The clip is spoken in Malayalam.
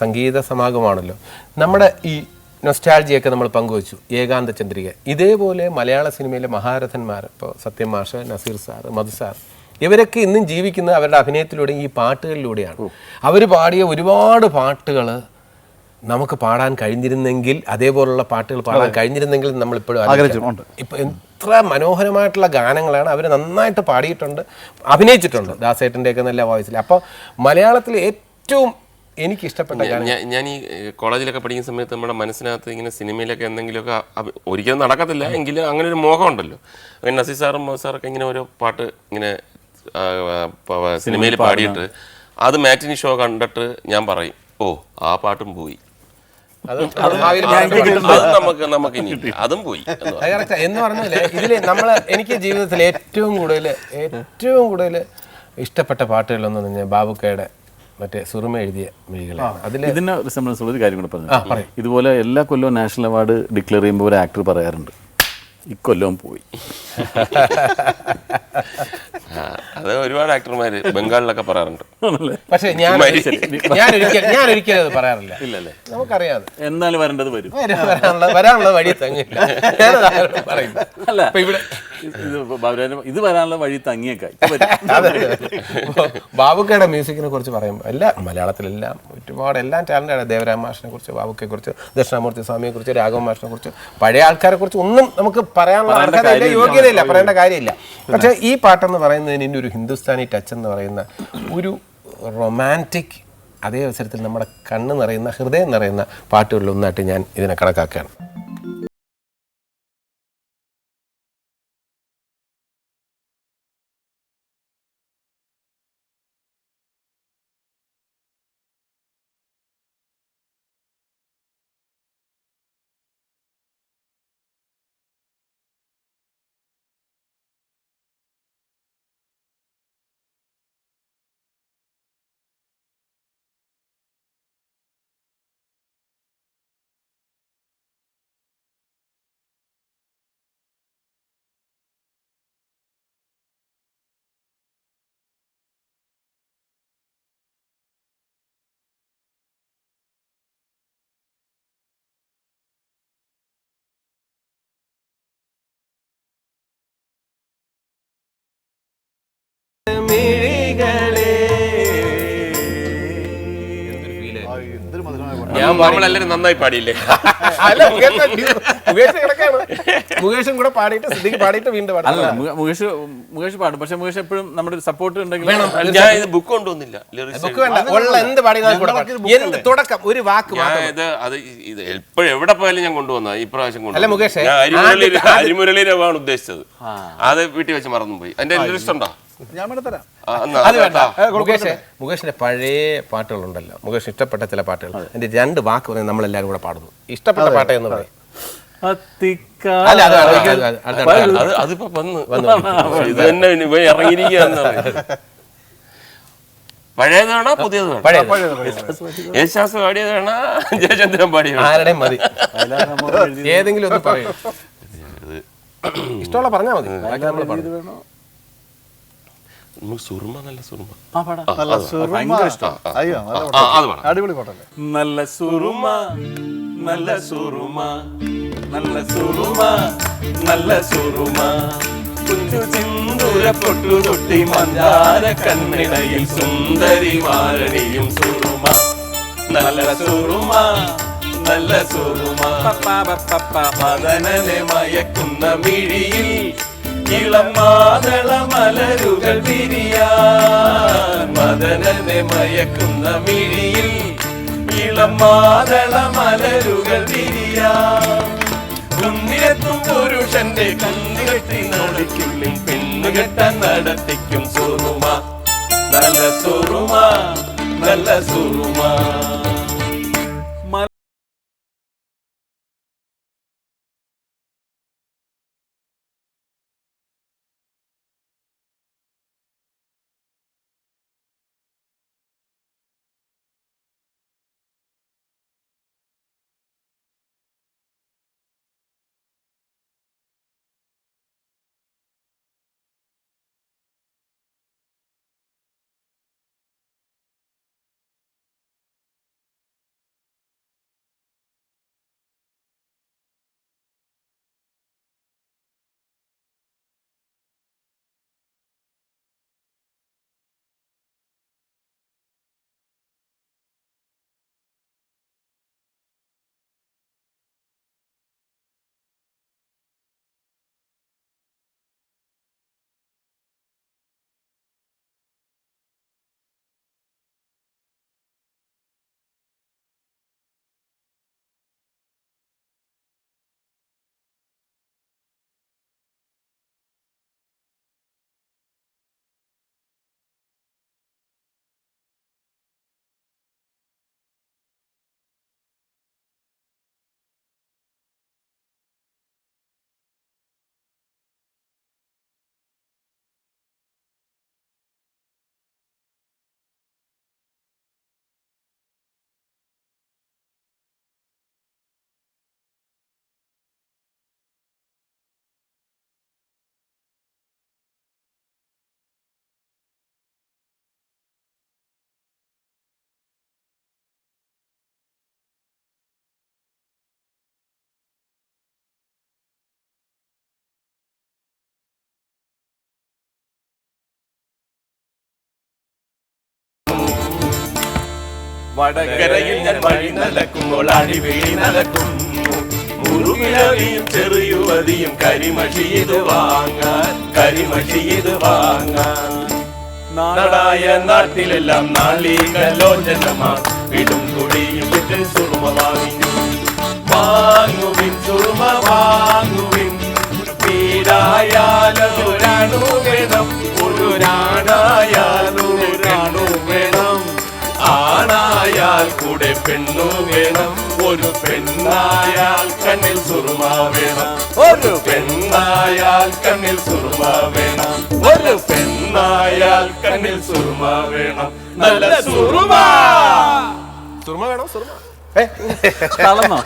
സംഗീത സമാഗമാണല്ലോ നമ്മുടെ ഈ നൊസ്റ്റാൾജിയൊക്കെ നമ്മൾ പങ്കുവച്ചു. ഏകാന്ത ചന്ദ്രിക. ഇതേപോലെ മലയാള സിനിമയിലെ മഹാരഥന്മാർ ഇപ്പോൾ സത്യം മാഷ് നസീർ സാർ മധു സാർ ഇവരൊക്കെ ഇന്നും ജീവിക്കുന്നത് അവരുടെ അഭിനയത്തിലൂടെയും ഈ പാട്ടുകളിലൂടെയാണ്. അവർ പാടിയ ഒരുപാട് പാട്ടുകൾ നമുക്ക് പാടാൻ കഴിഞ്ഞിരുന്നെങ്കിൽ അതേപോലുള്ള പാട്ടുകൾ പാടാൻ കഴിഞ്ഞിരുന്നെങ്കിൽ നമ്മളിപ്പോഴും. ഇപ്പൊ എത്ര മനോഹരമായിട്ടുള്ള ഗാനങ്ങളാണ് അവർ നന്നായിട്ട് പാടിയിട്ടുണ്ട്. അഭിനയിച്ചിട്ടുണ്ട്. ദാസേട്ടന്റെയൊക്കെ നല്ല വോയിസിൽ അപ്പോൾ മലയാളത്തിൽ ഏറ്റവും എനിക്ക് ഇഷ്ടപ്പെട്ട ഞാൻ ഈ കോളേജിലൊക്കെ പഠിക്കുന്ന സമയത്ത് നമ്മുടെ മനസ്സിനകത്ത് ഇങ്ങനെ സിനിമയിലൊക്കെ എന്തെങ്കിലുമൊക്കെ ഒരിക്കലും നടക്കത്തില്ല. എങ്കിലും അങ്ങനെ ഒരു മോഹം ഉണ്ടല്ലോ. അങ്ങനെ നസീർ സാറും മോഹൻ സാറൊക്കെ ഇങ്ങനെ ഓരോ പാട്ട് ഇങ്ങനെ സിനിമയിൽ പാടിയിട്ട് അത് മാറ്റിനി ഷോ കണ്ടിട്ട് ഞാൻ പറയും ഓ ആ പാട്ടും പോയി. അത് അത് ഭാവിയിൽ അത് നമുക്ക് നമുക്ക് ഇനി അതും പോയി എന്ന് പറയും. ഇതിൽ നമ്മൾ എനിക്ക് ജീവിതത്തിൽ ഏറ്റവും കൂടുതൽ ഏറ്റവും കൂടുതൽ ഇഷ്ടപ്പെട്ട പാട്ടുകളൊന്നും ബാബുക്കയുടെ മറ്റേ സുറുമ എഴുതിയ മിഴികളാണ് അതിൽ ഇതിന് റിസംബ്ലൻസ് ഉള്ള ഒരു കാര്യം കൂടെ പറഞ്ഞു ഇതുപോലെ എല്ലാ കൊല്ലവും നാഷണൽ അവാർഡ് ഡിക്ലെയർ ചെയ്യുമ്പോൾ ഒരു ആക്ടർ പറയാറുണ്ട്. ഇക്കൊല്ലവും പോയി. അത് ഒരുപാട് ആക്ടർമാര് ബംഗാളിലൊക്കെ പറയാറുണ്ട്. പക്ഷേ ഞാൻ ഞാൻ ഒരിക്കൽ ഞാൻ ഒരിക്കലും അത് പറയാറില്ല. ഇല്ലല്ലേ? നമുക്കറിയാം. എന്നാലും വരേണ്ടത് വരും. വരാനുള്ള വരാനുള്ള വഴി തങ്ങില്ല. അല്ല. ഇവിടെ ഇത് വരാനുള്ള വഴി തങ്ങിയേക്കായി ബാബുക്കയുടെ മ്യൂസിക്കിനെ കുറിച്ച് പറയുമ്പോൾ എല്ലാ മലയാളത്തിലെല്ലാം ഒരുപാട് എല്ലാം ടാലന്റാണ് ദേവരാം മാഷിനെ കുറിച്ച് ബാബുക്കയെ കുറിച്ച് ദക്ഷിണാമൂർത്തി സ്വാമിയെ കുറിച്ച് രാഘവ മാഷിനെ കുറിച്ച്. പഴയ ആൾക്കാരെ കുറിച്ച് ഒന്നും നമുക്ക് പറയാനുള്ള അർഹതയില്ല. യോഗ്യതയില്ല പറയേണ്ട കാര്യമില്ല. പക്ഷേ ഈ പാട്ടെന്ന് പറയുന്നതിന് ഒരു ഹിന്ദുസ്ഥാനി ടച്ച് എന്ന് പറയുന്ന ഒരു റൊമാന്റിക് അതേ അവസരത്തിൽ നമ്മുടെ കണ്ണ് നിറയുന്ന ഹൃദയം നിറയുന്ന പാട്ടുകളിൽ ഒന്നായിട്ട് ഞാൻ ഇതിനെ കണക്കാക്കുകയാണ്. ഞാൻ നമ്മളെല്ലാരും നന്നായി പാടിയില്ലേ? അല്ല മുകേഷ് കിടക്കാണ് മുകേഷും കൂടെ പാടിയിട്ട് സിദ്ദിഖ് പാടിയിട്ട് വീണ്ടും പാടും. അല്ല മുക- മുകേഷ് മുകേഷ് പാടും. പക്ഷെ മുകേഷ് എപ്പോഴും നമ്മുടെ സപ്പോർട്ട് ഉണ്ടെങ്കിൽ ഞാൻ ഇത് ബുക്ക് കൊണ്ടുവന്നില്ല. ബുക്ക് വേണ്ട. ഉള്ള എന്ത് പാടിയാലും എന്ത് തുടക്കം? ഒരു വാക്ക് മാത്രം. ഇത് അത് ഇത് എപ്പോഴും എവിടെ പോയാലും ഞാൻ കൊണ്ടുവന്ന ഈ പ്രാവശ്യം അല്ല, കൊണ്ടുവന്നു. മുകേഷേ, ആദ്യത്തെ- അരിമുരളി രവമാണ് ഉദ്ദേശിച്ചത്. അത് വീട്ടിൽ വെച്ച് മറന്നുപോയി. അതിന്റെ ലിസ്റ്റ് ഉണ്ടോ? ഞാൻ വേണേ തരാം. ആ, എന്നാ, അത് വേണ്ട. മുകേഷ് മുകേഷിന്റെ പഴയ പാട്ടുകളുണ്ടല്ലോ. മുകേഷ് ഇഷ്ടപ്പെട്ട ചില പാട്ടുകൾ. എന്റെ രണ്ട് വാക്ക് പറഞ്ഞ് നമ്മളെല്ലാരും കൂടെ പാടുന്നു. ഇഷ്ടപ്പെട്ട പാട്ട് എന്ന് പറയും. അതിപ്പോ വന്ന് ഇത് തന്നെ പഴയതാണോ യേശാസ് പാടിയതാണോ? ജയചന്ദ്രൻ പാടിയതാണോ? ആരുടെയും മതി. ഏതെങ്കിലും ഒന്ന് പറയും. ഇഷ്ടമുള്ള പറഞ്ഞാ മതി. നമ്മൾ പാടും. നമുക്ക് സുറുമ നല്ല സുറുമ. നല്ല സുറുമ. അയ്യോ അത് അടിപൊളി പാട്ടല്ലേ? നല്ല സുറുമ നല്ല സുറുമ നല്ല സുറുമ നല്ല സുറുമ. കുഞ്ചു ചിന്തുര പൊട്ടു തൊട്ടി മന്ദാര കണ്ണിടയിൽ സുന്ദരി വാരണിയും സുറുമ. നല്ല സുറുമ നല്ല സുറുമ. മദനനെ മയക്കുന്ന മിഴിയിൽ ഇളം മാതള മലരുകൾ വിരിയാൻ മദനനെ മയക്കുന്ന മിഴിയിൽ ഇളം മാതള മലരുകൾ വിരിയാൻ കുന്നിലെത്തും പുരുഷന്റെ കണ്ണുകെട്ടി നോടിക്കുള്ളിൽ പെണ്ണുകെട്ടാൻ നടത്തിക്കും സുറുമ. നല്ല സുറുമ നല്ല സുറുമ. വടകരയിൽ ഞാൻ വഴി നടക്കുമ്പോൾ അടിപിടി നടക്കും മുറുകിലറിയും ചെറിയുവതിയും കരിമഷി ഇത് വാങ്ങാൻ കരിമഷി ഇത് വാങ്ങാൻ. നാടായ നാട്ടിലെല്ലാം നാളീകലോചനമാ. ഇടും കുടിയും വിട്ട് സുറുമ പെണ്ണു വേണം ഒരു പെണ്ണായാൽ കണ്ണിൽ സുറുമ വേണം. ഒരു പെണ്ണായാൽ കണ്ണിൽ സുറുമ വേണം. ഒരു പെണ്ണായാൽ കണ്ണിൽ സുറുമ വേണം. നല്ല സുറുമ. സുർമ വേണോ? ഏ? തളർന്നോ?